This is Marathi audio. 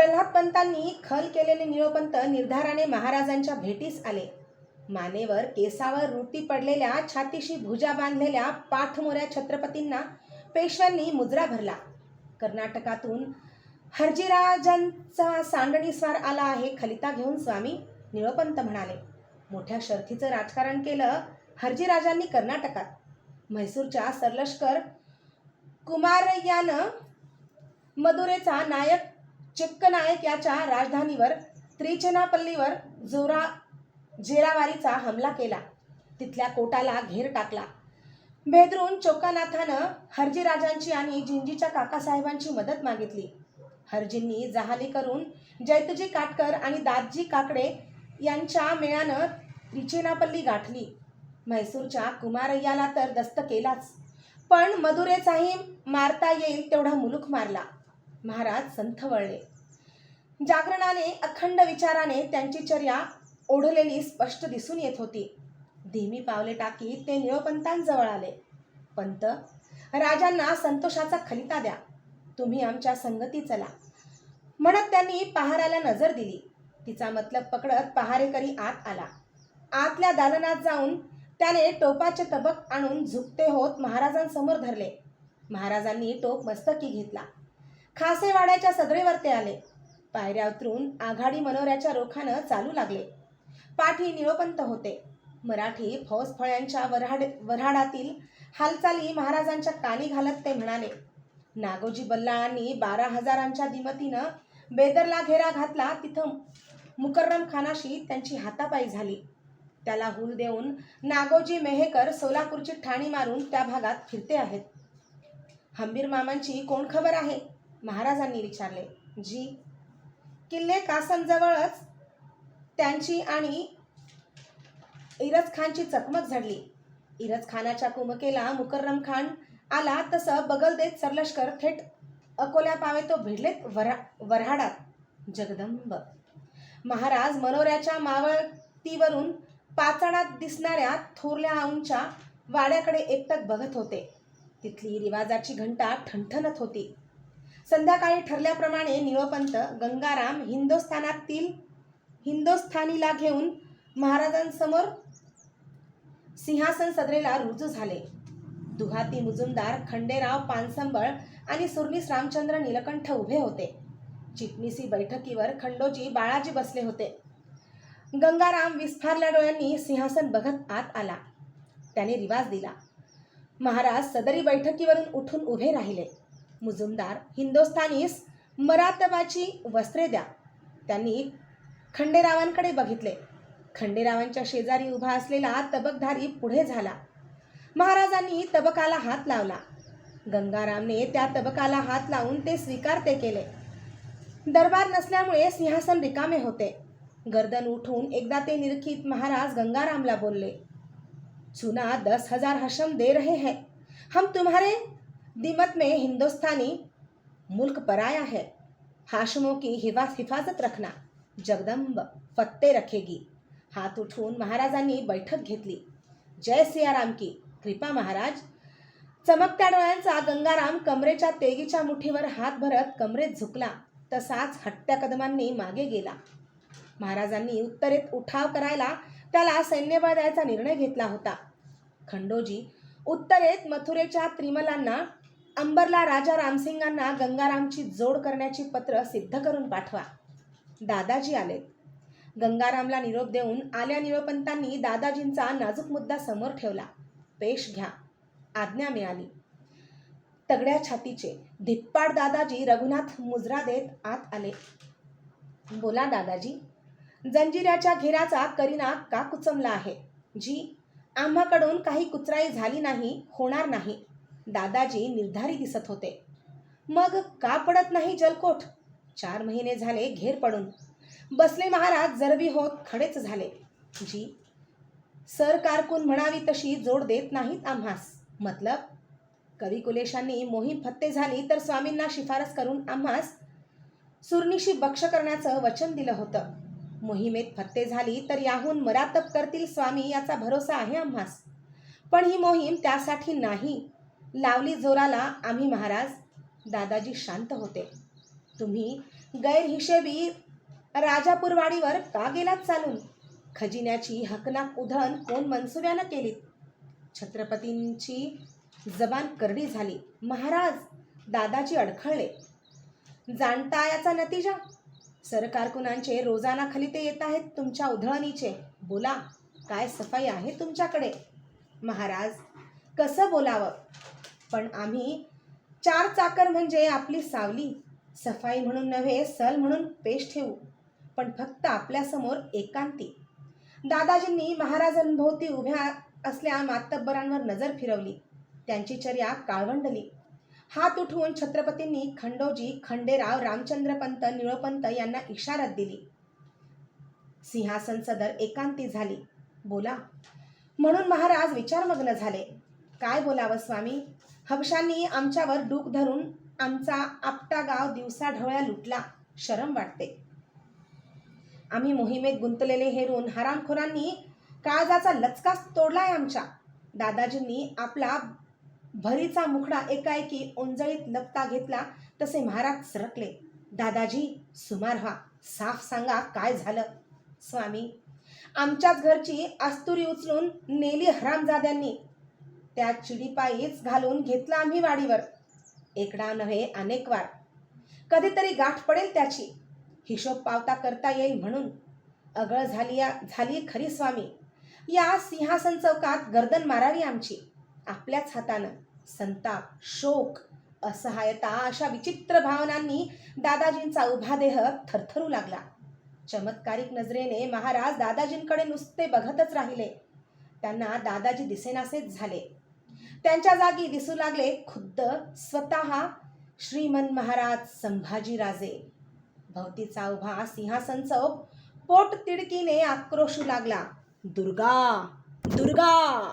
प्रल्हादपंतांनी खल केलेले निळोपंत निर्धाराने महाराजांच्या भेटीस आले. मानेवर केसावर रुटी पडलेल्या छातीशी भुजा बांधलेल्या पाठमोऱ्या छत्रपतींना पेशव्यांनी मुजरा भरला. कर्नाटकातून हरजीराजांचा सांडणी स्वार आला आहे खलिता घेऊन स्वामी निळोपंत म्हणाले. मोठ्या शर्थीचं राजकारण केलं हरजीराजांनी कर्नाटकात. म्हैसूरच्या सरलष्कर कुमारयानं मदुरेचा नायक चिक्कनायक याच्या राजधानीवर त्रिचनापल्लीवर जोरा जेरावारीचा हमला केला. तिथल्या कोटाला घेर टाकला. भेदरून चोकानाथानं हरजीराजांची आणि जिंजीच्या काकासाहेबांची मदत मागितली. हरजींनी जहाली करून जैतजी काटकर आणि दादजी काकडे यांच्या मेळानं त्रिचेनापल्ली गाठली. म्हैसूरच्या कुमारय्याला तर दस्त केलाच. पण मदुरेचाही मारता येईल तेवढा मुलूक मारला. महाराज संथ वळले जागरणाने अखंड विचाराने त्यांची चर्या ओढलेली स्पष्ट दिसून येत होती. धीमी पावले टाकी ते निळोपंतांजवळ आले. पंत राजांना संतोषाचा खलिता द्या. तुम्ही आमच्या संगती चला. म्हणत त्यांनी पहाराला नजर दिली. तिचा मतलब पकडत पहारेकरी आत आला. आतल्या दालनात जाऊन त्याने टोपाचे तबक आणून झुकते होत महाराजांसमोर धरले. महाराजांनी टोप मस्तकी घेतला. खासेवाड्याच्या सदरेवर ते आले. पायऱ्या उतरून आघाडी मनोऱ्याच्या रोखानं चालू लागले. पाठी निळोपंत होते. मराठी फौजफळ्यांच्या वऱ्हाड वऱ्हाडातील हालचाली महाराजांच्या कानी घालत ते म्हणाले नागोजी बल्लाळांनी बारा हजारांच्या दिमतीनं बेदरला घेरा घातला. तिथं मुकर्रम खानाशी त्यांची हातापाई झाली. त्याला हुल देऊन नागोजी मेहेकर सोलापूरची ठाणी मारून त्या भागात फिरते आहेत. हंबीर मामांची कोण खबर आहे? महाराजांनी विचारले जी किल्ले कासनजवळच त्यांची आणि इरज खानची चकमक झडली. इरज खानाच्या कुमकेला मुकर्रम खान आला तसं बगल देत सरलष्कर थेट अकोल्या पावे तो भिडलेत वरा वऱ्हाडात. जगदंब. महाराज मनोऱ्याच्या मावळतीवरून पाचाडात दिसणाऱ्या थोरल्या आऊंच्या वाड्याकडे एकटक बघत होते. तिथली रिवाजाची घंटा ठणठणत होती. संध्याकाळी ठरल्याप्रमाणे निळपंत गंगाराम हिंदुस्थानातील हिंदुस्थानीला घेऊन महाराजांसमोर सिंहासन सदरेला रुजू झाले. दुहाती मुजुमदार खंडेराव पानसंबळ आणि सुरनीस रामचंद्र निलकंठ उभे होते. चिटणीसी बैठकीवर खंडोजी बाळाजी बसले होते. गंगाराम विस्फारल्या डोळ्यांनी सिंहासन बघत आत आला. त्याने रिवाज दिला. महाराज सदरी बैठकीवरून उठून उभे राहिले. मुजुमदार हिंदुस्थानीस मरातबाची वस्त्रे द्या. त्यांनी खंडेरावांकडे बघितले. खंडेरावांच्या शेजारी उभा असलेला तबकधारी पुढे झाला. महाराजांनी तबकाला हात लावला. गंगारामने त्या तबकाला हात लावून ते स्वीकारते केले. दरबार नसल्यामुळे सिंहासन रिकामे होते. गर्दन उठून एकदा ते निरखित महाराज गंगारामला बोलले चुना दस हजार हशम दे रहे हैं. हम तुम्हारे दिमत में हिंदुस्तानी मुल्क पराया है। हाशमों की हिवा हिफाजत रखना। जगदंब फत्ते रखेगी। हात उठवून महाराजांनी बैठक घेतली। जय सियाराम की। कृपा महाराज। चमकत्या डोळ्यांचा गंगाराम कमरेच्या तेगीच्या मुठीवर हात भरत कमरेत झुकला. तसाच हट्ट्या कदमांनी मागे गेला. महाराजांनी उत्तरेत उठाव करायला त्याला सैन्यबळ द्यायचा निर्णय घेतला होता. खंडोजी उत्तरेत मथुरेच्या त्रिमलांना अंबरला राजा रामसिंगांना गंगारामची जोड करण्याची पत्र सिद्ध करून पाठवा. दादाजी आलेत गंगारामला निरोप देऊन आल्या निरोपंतांनी दादाजींचा नाजूक मुद्दा समोर ठेवला. पेश घ्या. आज्ञा मिळाली. तगड्या छातीचे धिप्पाड दादाजी रघुनाथ मुजरा देत आत आले. बोला दादाजी जंजिऱ्याच्या घेराचा करीना का कुचमला आहे? जी आम्हाकडून काही कुचराई झाली नाही होणार नाही. दादाजी निर्धारी दिसत होते. मग का पडत नाही जलकोट? चार महिने झाले घेर पडून. बसले महाराज जरबी होत खडेच झाले. जी सर कारकून म्हणावी तशी जोड देत नाहीत आम्हास. मतलब कवी कुलेशांनी मोहीम फत्ते झाली तर स्वामींना शिफारस करून आम्हास सुरनिशी बक्ष करण्याचं वचन दिलं होतं. मोहिमेत फत्ते झाली तर याहून मरातप करतील स्वामी याचा भरोसा आहे आम्हास. पण ही मोहीम त्यासाठी नाही. लावली जोराला आम्ही महाराज. दादाजी शांत होते. तुम्ही गैरहिशेबी राजापूरवाडीवर का गेलात चालून? खजिन्याची हकनाक उधळण कोण मनसुब्यानं केली छत्रपतींची जबान करडी झाली. महाराज दादाजी अडखळले. जाणता याचा नतीजा? सरकारकुनांचे रोजाना ते येत आहेत तुमच्या उधळणीचे? बोला काय सफाई आहे तुमच्याकडे? महाराज कसं बोलावं? पण आम्ही चार चाकर म्हणजे आपली सावली सफाई म्हणून नव्हे सल म्हणून पेश ठेवू पण फक्त आपल्यासमोर एकांती. दादाजींनी महाराजांभोवती उभ्या असल्या मातब्बरांवर नजर फिरवली. त्यांची चर्या काळवंडली. हात उठवून छत्रपतींनी खंडोजी खंडेराव रामचंद्रपंत निळोपंत यांना इशारत दिली. सिंहासन सदर एकांती झाली. बोला. म्हणून महाराज विचारमग्न झाले. काय बोलावं स्वामी? हबशांनी आमच्यावर डूक धरून आमचा आपटा गाव दिवसा ढवळ्या लुटला. शरम वाटते. आम्ही मोहिमेत गुंतलेले हेरून हरामखोरांनी काळजाचा लचकाच तोडलाय आमच्या. दादाजींनी आपला भरीचा मुखडा एकाएकी ओंजळीत लपता घेतला तसे महाराज सरकले. दादाजी सुमार व्हा. साफ सांगा काय झालं? स्वामी आमच्याच घरची अस्तुरी उचलून नेली हरामजाद्यांनी. त्या चिडीपायीच घालून घेतला आम्ही वाडीवर. एकडा नव्हे अनेक वार. कधीतरी गाठ पडेल त्याची. हिशोब पावता करता येईल म्हणून. अगळ झाली झाली खरी स्वामी. या सिंहासन चौकात गर्दन मारावी आमची. आपल्याच हातानं. संताप शोक असहायता अशा विचित्र भावनांनी दादाजींचा उभा देह थरथरू लागला. चमत्कारिक नजरेने महाराज दादाजींकडे नुसते बघतच राहिले. त्यांना दादाजी दिसेनासेच झाले. त्यांच्या जागी दिसू लागले खुद्द स्वतः श्रीमन महाराज संभाजीराजे. भवतीचा उभा सिंहासन चौक पोट तिडकीने आक्रोशू लागला. दुर्गा दुर्गा!